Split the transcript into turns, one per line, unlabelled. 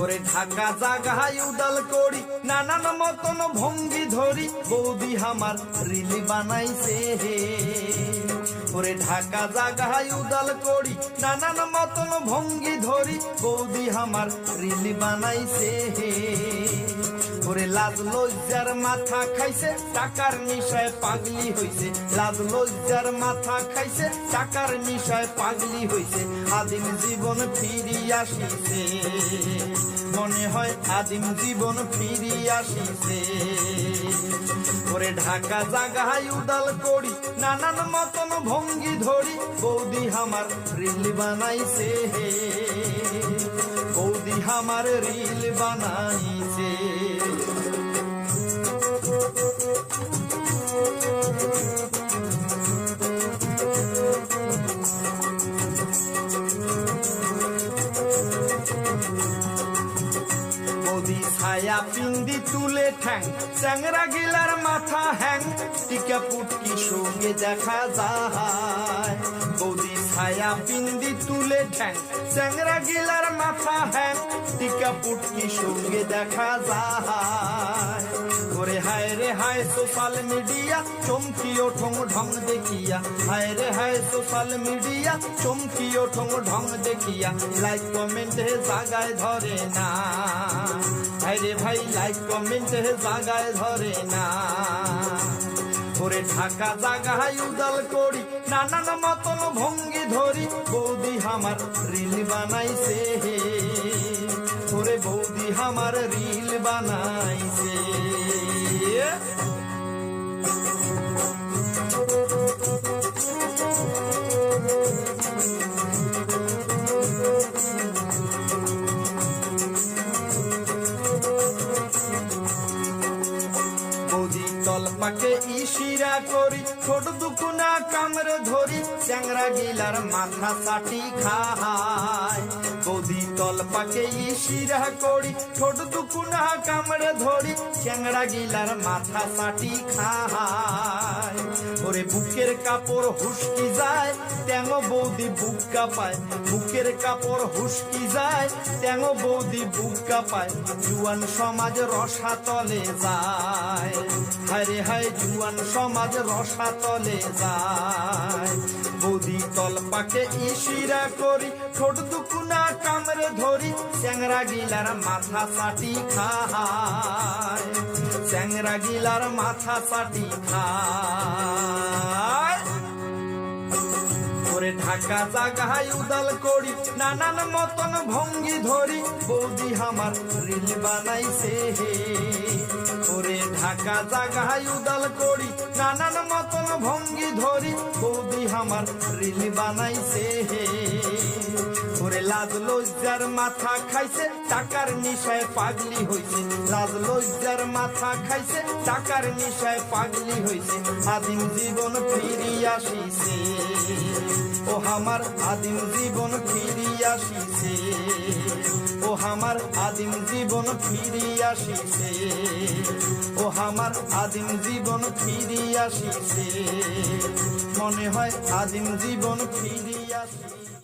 ওরে ঢাকা জাগাই উদাল করি, নানান মতন ভঙ্গি ধরি, বৌদি আমার রিলি বানাইছে হে। ওরে ঢাকা জাগাই উদাল করি, নানান মতন ভঙ্গি ধরি, বৌদি আমার রিলি বানাইছে হে। ওরে লাজ লজ্জার মাথা খাইছে, টাকার নিশায় পাগলি হইছে। লাজ লজ্জার মাথা খাইছে, টাকার নিশায় পাগলি হইছে। আদিম জীবন ফিরি আসিছে। মনে হয় আদিম জীবন ফিরি আসিছে। ওরে ঢাকা জাগায় উদাল করি, নানান মতন ভঙ্গি ধরি। বৌদি আমার রিল বানাইছে হে। বৌদি আমার রিল বানাইছে। ছায়া পিন্দি তুলে ঠ্যাং, চ্যাংরা গিলার মাথা হ্যাং। টিকা পুটকি সঙ্গে দেখা যায়। বৌদি ছায়া পিন্দি তুলে ঠ্যাং। চ্যাংরা গিলার মাথা হ্যাং। টিকা পুটকি সঙ্গে দেখা যায়। ওরে হায় রে হায়, সোশ্যাল মিডিয়া চমকি ওঠং ঢং দেখিয়া। হায় রে হায়, সোশ্যাল মিডিয়া চমকি ওঠং ঢং দেখিয়া। লাইক কমেন্ট জাগায় ধরে না। হায় রে ভাই লাইক কমেন্ট জাগায় ধরে না। ওরে ঢাকা জাগাই উদাল করি, নানান মতন ভঙ্গি ধরি, বৌদি আমার রিল বানাইছে হে। ওরে বৌদি আমার রিল বানাইছে বৌদি তল পাকে ইশিরা করি ছোট দুকুনা কামড়ে ধরি, চ্যাংরা গিলার মাথা চাটি খায়। বৌদি তল পাকে ইশিরা করি ছোট দুকুনা কামড়ে ধরি, চ্যাংরা গিলার মাথা চাটি খায়। ওরে বুকের কাপড় হুসকি যায় ট্যাঙ বৌদি বুক পায়। বুকের কাপড় হুসকি যায় ট্যাঙ বৌদি বুক পায়। জুয়ান সমাজ রসা তলে যায়। হায় হায়, জুয়ান সমাজ রসা তলে যায়। বৌদি তল পাকে ইশিরা করি ছোট দুকুনা কামরে ধরি, চ্যাংরা গিলার মাথা পাটি খায়। চ্যাংরা গিলার মাথা পাটি খায়। ঢাকা জাগায় উদাল করি, নানান মতন ভঙ্গি ধরি। বৌদি আমার রিল বানাইছে হে। ওরে ঢাকা জাগায় উদাল করি, নানান মতন ভঙ্গি ধরি। বৌদি আমার রিল বানাইছে লাজ লজ্জার মাথা খাইছে, টাকার নিশায় পাগলি হইছে। লাজ লজ্জার মাথা খাইছে, টাকার নিশায় পাগলি হইছে। আদিম জীবন ফিরি আসিছে। ও আমার আদিম জীবন ফিরি আসিছে। ও আমার আদিম জীবন ফিরি আসিছে। ও আমার আদিম জীবন ফিরি আসিছে। মনে হয় আদিম জীবন ফিরি আসিছে।